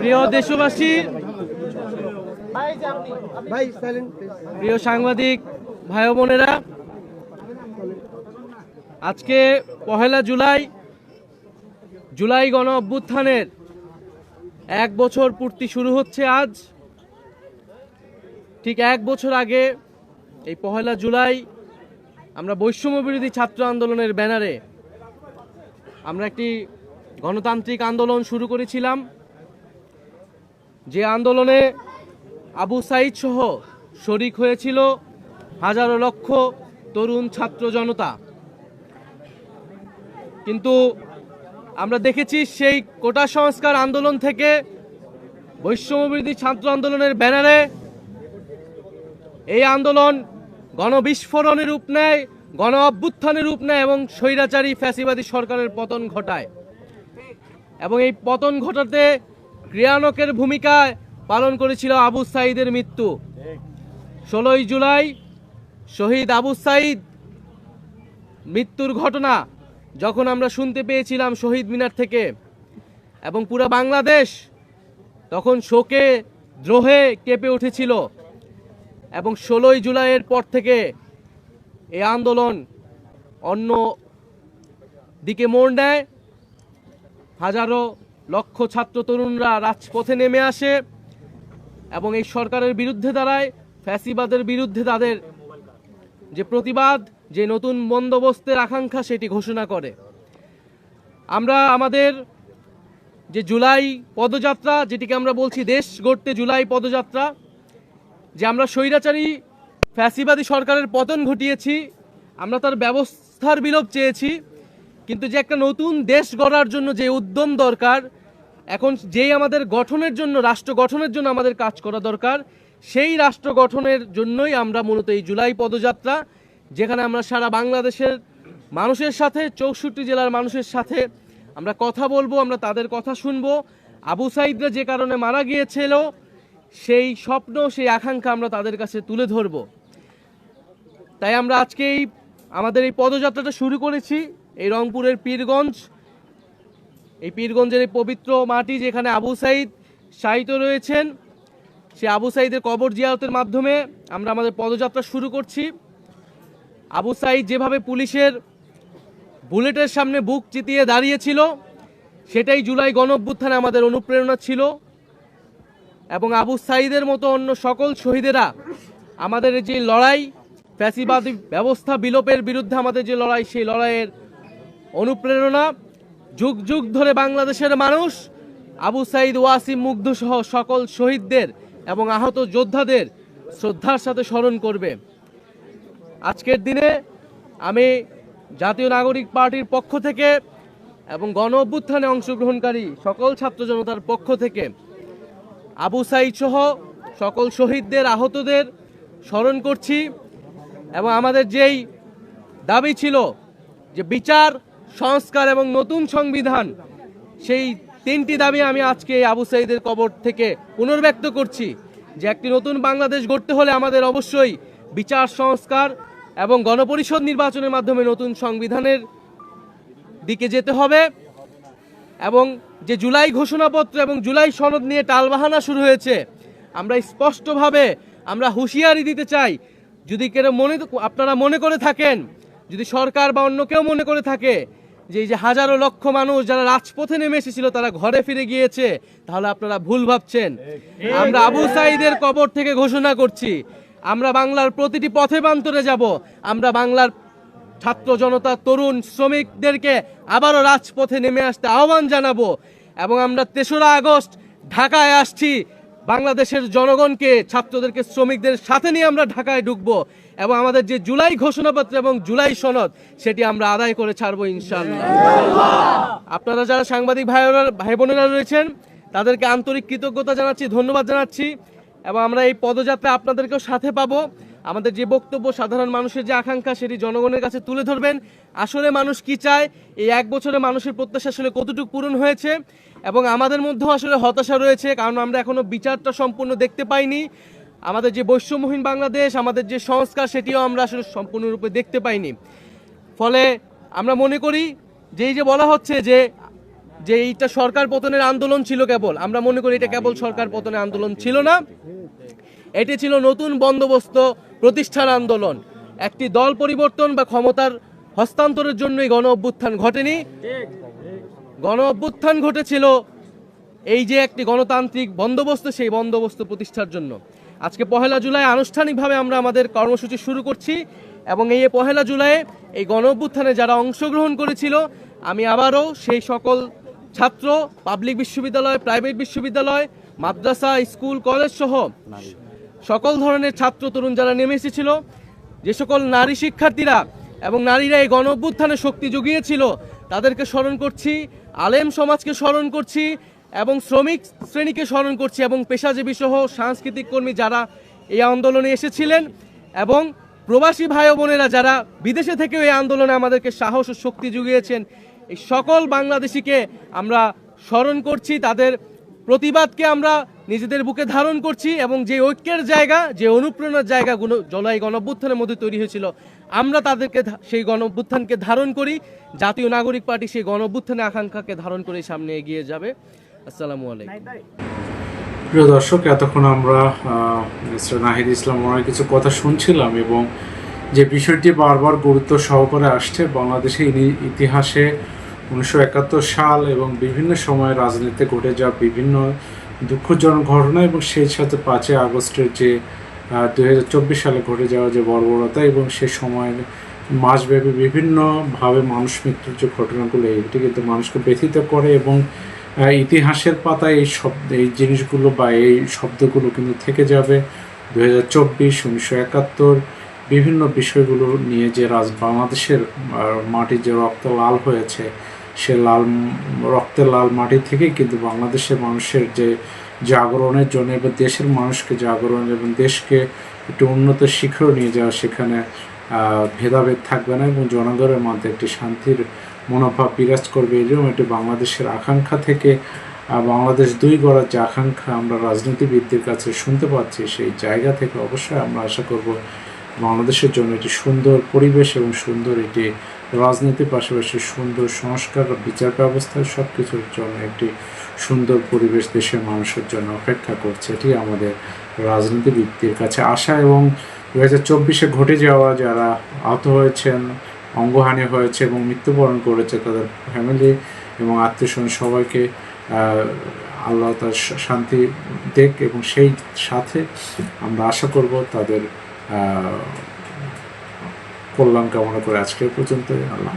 প্রিয় দেশবাসী প্রিয় সাংবাদিক ভাই বোনেরা আজকে পহেলা জুলাই জুলাই গণ অভ্যুত্থানের এক বছর পূর্তি শুরু হচ্ছে আজ। ঠিক এক বছর আগে এই পহেলা জুলাই আমরা বৈষম্য বিরোধী ছাত্র আন্দোলনের ব্যানারে আমরা একটি গণতান্ত্রিক আন্দোলন শুরু করেছিলাম। যে আন্দোলনে আবু সাইদ সহ শরিক হয়েছিল হাজারো লক্ষ তরুণ ছাত্র জনতা। কিন্তু আমরা দেখেছি সেই কোটা সংস্কার আন্দোলন থেকে বৈষম্যবিরোধী ছাত্র আন্দোলনের ব্যানারে এই আন্দোলন গণবিস্ফোরণের রূপ নেয়, গণ অভ্যুত্থানের রূপ নেয় এবং স্বৈরাচারী ফ্যাসিবাদী সরকারের পতন ঘটায়। এবং এই পতন ঘটাতে ক্রিয়ানকের ভূমিকায় পালন করেছিল আবু সাইদের মৃত্যু। ষোলোই জুলাই শহীদ আবু সাইদ মৃত্যুর ঘটনা যখন আমরা শুনতে পেয়েছিলাম শহীদ মিনার থেকে এবং পুরো বাংলাদেশ তখন শোকে, দ্রোহে কেঁপে উঠেছিল এবং ষোলোই জুলাইয়ের পর থেকে এই আন্দোলন অন্য দিকে মোড় নেয়। হাজারো লক্ষ ছাত্র তরুণরা রাজপথে নেমে আসে এবং এই সরকারের বিরুদ্ধে দাঁড়ায়, ফ্যাসিবাদের বিরুদ্ধে তাদের যে প্রতিবাদ, যে নতুন বন্দোবস্তের আকাঙ্ক্ষা সেটি ঘোষণা করে। আমরা আমাদের যে জুলাই পদযাত্রা, যেটিকে আমরা বলছি দেশ গড়তে জুলাই পদযাত্রা, যে আমরা স্বৈরাচারী, ফ্যাসিবাদী সরকারের পতন ঘটিয়েছি, আমরা তার ব্যবস্থার বিলোপ চেয়েছি, কিন্তু যে একটা নতুন দেশ গড়ার জন্য যে উদ্যম দরকার এখন যেই আমাদের গঠনের জন্য, রাষ্ট্র গঠনের জন্য আমাদের কাজ করা দরকার, সেই রাষ্ট্র গঠনের জন্যই আমরা মূলত এই জুলাই পদযাত্রা, যেখানে আমরা সারা বাংলাদেশের মানুষের সাথে, চৌষট্টি জেলার মানুষের সাথে আমরা কথা বলব, আমরা তাদের কথা শুনব। আবু সাইদরা যে কারণে মারা গিয়েছিল, সেই স্বপ্ন, সেই আকাঙ্ক্ষা আমরা তাদের কাছে তুলে ধরবো। তাই আমরা আজকে এই, আমাদের এই পদযাত্রাটা শুরু করেছি। এই রংপুরের পীরগঞ্জ এই পীরগঞ্জের এই পবিত্র মাটি যেখানে আবু সাইদ শায়িত রয়েছেন, সে আবু সাইদের কবর জিয়ারতের মাধ্যমে আমরা আমাদের পদযাত্রা শুরু করছি। আবু সাইদ যেভাবে পুলিশের বুলেটের সামনে বুক চিতিয়ে দাঁড়িয়েছিল, সেটাই জুলাই গণ অভ্যুত্থানে আমাদের অনুপ্রেরণা ছিল এবং আবু সাইদের মতো অন্য সকল শহীদেরা আমাদের যে লড়াই, ফ্যাসিবাদী ব্যবস্থা বিলোপের বিরুদ্ধে আমাদের যে লড়াই, সেই লড়াইয়ের অনুপ্রেরণা যুগ যুগ ধরে বাংলাদেশের মানুষ আবু সাইদ ওয়াসিম মুগ্ধ সহ সকল শহীদদের এবং আহত যোদ্ধাদের শ্রদ্ধার সাথে স্মরণ করবে। আজকের দিনে আমি জাতীয় নাগরিক পার্টির পক্ষ থেকে এবং গণ অভ্যুত্থানে অংশগ্রহণকারী সকল ছাত্র জনতার পক্ষ থেকে আবু সাইদ সহ সকল শহীদদের, আহতদের স্মরণ করছি এবং আমাদের যেই দাবি ছিল যে বিচার সংস্কার এবং নতুন সংবিধান, সেই তিনটি দাবি আমি আজকে আবু সাইদের কবর থেকে পুনর্ব্যক্ত করছি যে একটি নতুন বাংলাদেশ গড়তে হলে আমাদের অবশ্যই বিচার, সংস্কার এবং গণপরিষদ নির্বাচনের মাধ্যমে নতুন সংবিধানের দিকে যেতে হবে এবং যে জুলাই ঘোষণাপত্র এবং জুলাই সনদ নিয়ে টালবাহানা শুরু হয়েছে, আমরা স্পষ্টভাবে আমরা হুঁশিয়ারি দিতে চাই। যদি কেউ মনে, আপনারা মনে করে থাকেন, যদি সরকার বা অন্য কেউ মনে করে থাকে যে এই যে হাজারো লক্ষ মানুষ যারা রাজপথে নেমে এসেছিল, তারা ঘরে ফিরে গিয়েছে। তাহলে আপনারা ভুল ভাবছেন। আমরা আবু সাইদের কবর থেকে ঘোষণা করছি। আমরা বাংলার প্রতিটি পথে প্রান্তরে যাব। আমরা বাংলার ছাত্র জনতা, তরুণ শ্রমিকদেরকে আবারও রাজপথে নেমে আসতে আহ্বান জানাব। এবং আমরা তেসরা আগস্ট ঢাকায় আসছি। বাংলাদেশের জনগণকে, ছাত্রদেরকে, শ্রমিকদের সাথে নিয়ে আমরা ঢাকায় ঢুকব এবং আমাদের যে জুলাই ঘোষণাপত্র এবং জুলাই সনদ, সেটি আমরা আদায় করে ছাড়বো ইনশাল্লাহ আপনারা যারা সাংবাদিক ভাই ভাই বোনেরা রয়েছেন, তাদেরকে আন্তরিক কৃতজ্ঞতা জানাচ্ছি, ধন্যবাদ জানাচ্ছি এবং আমরা এই পদযাত্রা আপনাদেরকেও সাথে পাবো। আমাদের যে বক্তব্য, সাধারণ মানুষের যে আকাঙ্ক্ষা, সেটি জনগণের কাছে তুলে ধরবেন। আসলে মানুষ কি চায়? এই এক বছরে মানুষের প্রত্যাশা আসলে কতটুকু পূরণ হয়েছে? এবং আমাদের মধ্যেও আসলে হতাশা রয়েছে, কারণ আমরা এখনও বিচারটা সম্পূর্ণ দেখতে পাইনি। আমাদের যে বৈষম্যহীন বাংলাদেশ, আমাদের যে সংস্কার, সেটিও আমরা আসলে সম্পূর্ণরূপে দেখতে পাইনি। ফলে আমরা মনে করি, যে এই যে বলা হচ্ছে যে যে এইটা সরকার পতনের আন্দোলন ছিল কেবল, আমরা মনে করি এটা কেবল সরকার পতনের আন্দোলন ছিল না। এটি ছিল নতুন বন্দোবস্ত প্রতিষ্ঠান আন্দোলন। একটি দল পরিবর্তন বা ক্ষমতার হস্তান্তরের জন্যই গণ অভ্যুত্থান ঘটেনি। গণ অভ্যুত্থান ঘটেছিল এই যে একটি গণতান্ত্রিক বন্দোবস্ত, সেই বন্দোবস্ত প্রতিষ্ঠার জন্য। আজকে পহেলা জুলাই, আনুষ্ঠানিকভাবে আমরা আমাদের কর্মসূচি শুরু করছি এবং এই পহেলা জুলাইয়ে এই গণ অভ্যুত্থানে যারা অংশগ্রহণ করেছিল, আমি আবারও সেই সকল ছাত্র পাবলিক বিশ্ববিদ্যালয় প্রাইভেট বিশ্ববিদ্যালয়, মাদ্রাসা, স্কুল কলেজ সহ সকল ধরনের ছাত্র তরুণ যারা নেমে এসেছিল, যে সকল নারী শিক্ষার্থীরা এবং নারীরা এই গণ অভ্যুত্থানে শক্তি জুগিয়েছিল, তাদেরকে স্মরণ করছি, আলেম সমাজকে স্মরণ করছি এবং শ্রমিক শ্রেণীকে স্মরণ করছি এবং পেশাজীবী সহ সাংস্কৃতিক কর্মী যারা এই আন্দোলনে এসেছিলেন এবং প্রবাসী ভাই বোনেরা যারা বিদেশে থেকেও এই আন্দোলনে আমাদেরকে সাহস ও শক্তি জুগিয়েছেন, এই সকল বাংলাদেশিকে আমরা স্মরণ করছি, তাদের প্রতিবাদকে আমরা নিজেদের বুকে ধারণ করছি এবং যে ঐক্যের জায়গা যে অনুপ্রেরণার জায়গাগুলো জলাই গণঅভ্যুত্থানের মধ্যে তৈরি হয়েছিল আমরা তাদেরকে সেই গণঅভ্যুত্থানকে ধারণ করি জাতীয় নাগরিক পার্টি সেই গণঅভ্যুত্থানের আকাঙ্ক্ষাকে ধারণ করে সামনে এগিয়ে যাবে। আসসালামু আলাইকুম। প্রিয় দর্শক এতক্ষণ আমরা মিস্টার নাহিদ ইসলাম ওনার কিছু কথা শুনছিলাম এবং যে বিষয়টি বারবার গুরুত্ব সহকারে আসছে বাংলাদেশের ইনি- ইতিহাসে উনিশশো একাত্তর সাল এবং বিভিন্ন সময় রাজনীতিতে ঘটে যাওয়া বিভিন্ন দুঃখজনক ঘটনা এবং সেই সাথে পাঁচই আগস্টের যে দুই হাজার চব্বিশ সালে ঘটে যাওয়া যে বর্বরতা এবং সে সময়ের মাসব্যাপী বিভিন্নভাবে মানুষ মৃত্যুর যে ঘটনাগুলো এটি কিন্তু মানুষকে ব্যথিত করে এবং ইতিহাসের পাতায় এই শব্দ এই জিনিসগুলো বা এই শব্দগুলো কিন্তু থেকে যাবে। দু হাজার চব্বিশ উনিশশো একাত্তর বিভিন্ন বিষয়গুলো নিয়ে যে রাজ বাংলাদেশের আহ, মাটি যে রক্ত লাল হয়েছে সে লাল রক্তের লাল মাটি থেকেই কিন্তু বাংলাদেশের মানুষের যে জাগরণের জন্য এবং দেশের মানুষকে জাগরণ এবং দেশকে একটু উন্নত শিখরে নিয়ে যাওয়া সেখানে ভেদাভেদ থাকবে না এবং জনগণের মধ্যে একটি শান্তির মনোভাব বিরাজ করবে। এরকম একটি বাংলাদেশের আকাঙ্ক্ষা থেকে বাংলাদেশ দুই গড়ার যে আকাঙ্ক্ষা আমরা রাজনীতিবিদদের কাছে শুনতে পাচ্ছি, সেই জায়গা থেকে অবশ্যই আমরা আশা করব বাংলাদেশের জন্য একটি সুন্দর পরিবেশ এবং সুন্দর একটি রাজনীতির পাশাপাশি সুন্দর সংস্কার বিচার ব্যবস্থা সব কিছুর জন্য একটি সুন্দর পরিবেশ দেশের মানুষের জন্য অপেক্ষা করছে। এটি আমাদের রাজনীতিবিদদের কাছে আশা এবং দু হাজার চব্বিশে ঘটে যাওয়া যারা আহত হয়েছেন, অঙ্গহানি হয়েছে এবং মৃত্যুবরণ করেছে তাদের ফ্যামিলি এবং আত্মীয় স্বজন সবাইকে আল্লাহ তার শান্তি দেখ এবং সেই সাথে আমরা আশা করব তাদের কল্যাণ কামনা করে আজকের পর্যন্ত আল্লাহ